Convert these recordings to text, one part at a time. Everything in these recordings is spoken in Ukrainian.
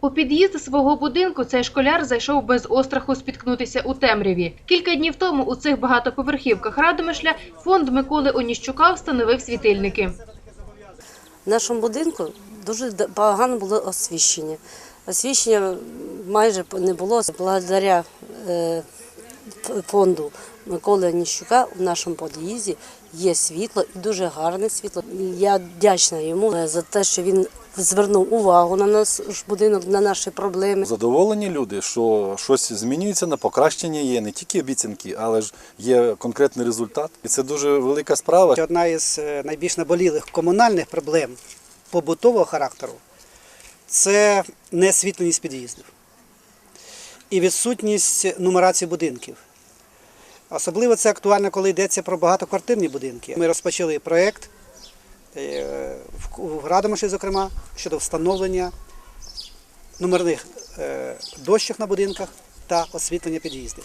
У під'їзд свого будинку цей школяр зайшов без остраху спіткнутися у темряві. Кілька днів тому у цих багатоповерхівках Радомишля фонд Миколи Оніщука встановив світильники. В нашому будинку дуже погано було освіщення. Освіщення майже не було. Благодаря е, фонду Миколи Ніщука в нашому під'їзді є світло і дуже гарне світло. Я вдячна йому е, за те, що він звернув увагу на наш будинок, на наші проблеми. Задоволені люди, що щось змінюється на покращення є не тільки обіцянки, але ж є конкретний результат. І це дуже велика справа. Одна із е, найбільш наболілих комунальних проблем побутового характеру це неосвітленість під'їздів і відсутність нумерації будинків. Особливо це актуально, коли йдеться про багатоквартирні будинки. Ми розпочали проєкт е, в- в зокрема, щодо встановлення номерних е, дощок на будинках та освітлення під'їздів.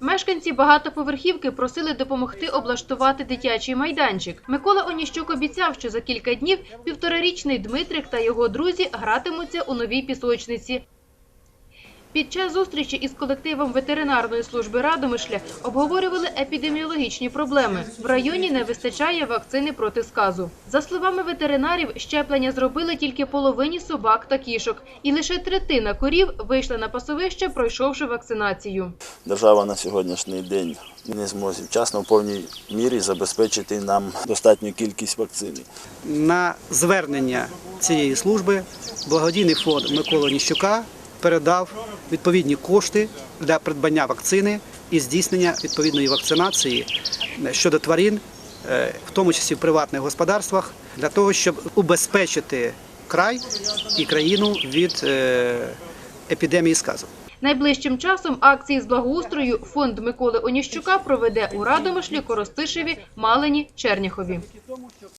Мешканці багатоповерхівки просили допомогти облаштувати дитячий майданчик. Микола Оніщук обіцяв, що за кілька днів півторарічний Дмитрик та його друзі гратимуться у новій пісочниці. Під час зустрічі із колективом ветеринарної служби Радомишля обговорювали епідеміологічні проблеми. В районі не вистачає вакцини проти сказу. За словами ветеринарів, щеплення зробили тільки половині собак та кішок, і лише третина корів вийшла на пасовище, пройшовши вакцинацію. Держава на сьогоднішній день не зможе вчасно в повній мірі забезпечити нам достатню кількість вакцини. На звернення цієї служби благодійний фонд Миколи Ніщука передав відповідні кошти для придбання вакцини і здійснення відповідної вакцинації щодо тварин, е, в тому числі в приватних господарствах, для того, щоб убезпечити край і країну від е, епідемії сказу. Найближчим часом акції з благоустрою фонд Миколи Оніщука проведе у Радомишлі, Коростишеві, Малині, Черняхові.